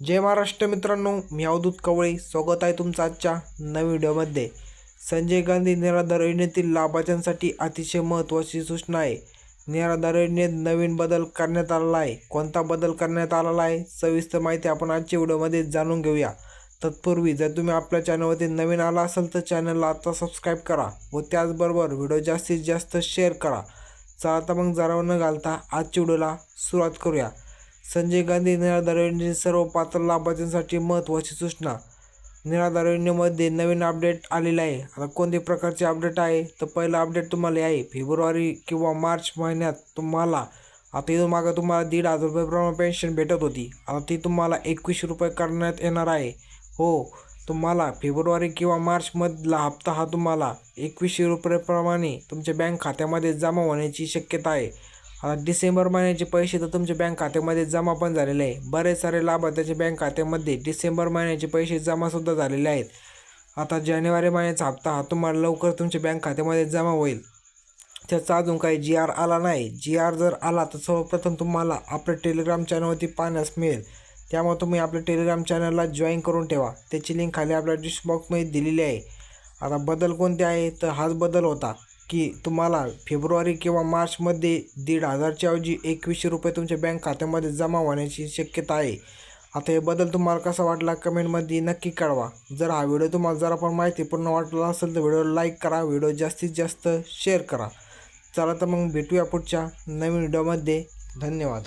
जय महाराष्ट्र मित्रांनो मी अवधूत कवळे स्वागत आहे तुमचं आजच्या नवीन व्हिडिओमध्ये. संजय गांधी निराधार योजनेतील लाभार्थ्यांसाठी अतिशय महत्त्वाची सूचना आहे. निराधार योजनेत नवीन बदल करण्यात आलेला आहे. कोणता बदल करण्यात आलेला आहे? सविस्तर माहिती आपण आजच्या व्हिडिओमध्ये जाणून घेऊया. तत्पूर्वी जर तुम्ही आपल्या चॅनलवरती नवीन आला असाल तर चॅनलला आता सबस्क्राईब करा व त्याचबरोबर व्हिडिओ जास्तीत जास्त शेअर करा. चला आता मग जरा न घालता आजच्या व्हिडिओला सुरुवात करूया. संजय गांधी निराधार योजनेतील सर्व पात्र लाभार्थ्यांसाठी महत्त्वाची सूचना. निराधार योजनेमध्ये नवीन अपडेट आलेले आहे. आता कोणत्या प्रकारचे अपडेट आहे? तर पहिलं अपडेट तुम्हाला आहे. फेब्रुवारी किंवा मार्च महिन्यात तुम्हाला आता इथून मागं तुम्हाला दीड हजार रुपयेप्रमाणे पेन्शन भेटत होती. आता ती तुम्हाला एकवीसशे रुपये करण्यात येणार आहे. हो तुम्हाला फेब्रुवारी किंवा मार्चमधला हप्ता हा तुम्हाला एकवीसशे रुपयेप्रमाणे तुमच्या बँक खात्यामध्ये जमा होण्याची शक्यता आहे. आता डिसेंबर महिन्याचे पैसे तर तुमच्या बँक खात्यामध्ये जमा पण झालेले आहे. बरेच सारे लाभार्थ्याच्या बँक खात्यामध्ये डिसेंबर महिन्याचे पैसे जमासुद्धा झालेले आहेत. आता जानेवारी महिन्याचा हप्ता हा तुम्हाला लवकर तुमच्या बँक खात्यामध्ये जमा होईल. त्याचा अजून काही जी आर आला नाही. जी आर जर आला तर सर्वप्रथम तुम्हाला आपल्या टेलिग्राम चॅनलवरती पाहण्यास मिळेल. त्यामुळे तुम्ही आपल्या टेलिग्राम चॅनलला जॉईन करून ठेवा. त्याची लिंक खाली आपल्या डिस्क्रिप्शन बॉक्समध्ये दिलेली आहे. आता बदल कोणते आहे? तर हाच बदल होता. की तुम्हाला फेब्रुवारी किंवा मार्चमध्ये दीड हजारच्या ऐवजी एकवीसशे रुपये तुमच्या बँक खात्यामध्ये जमा होण्याची शक्यता आहे. आता हे बदल तुम्हाला कसा वाटला कमेंटमध्ये नक्की कळवा. जर हा व्हिडिओ तुम्हाला जरा पण माहितीपूर्ण वाटला असेल तर व्हिडिओ लाईक करा व्हिडिओ जास्तीत जास्त शेअर करा. चला तर मग भेटूया पुढच्या नवीन व्हिडिओमध्ये. धन्यवाद.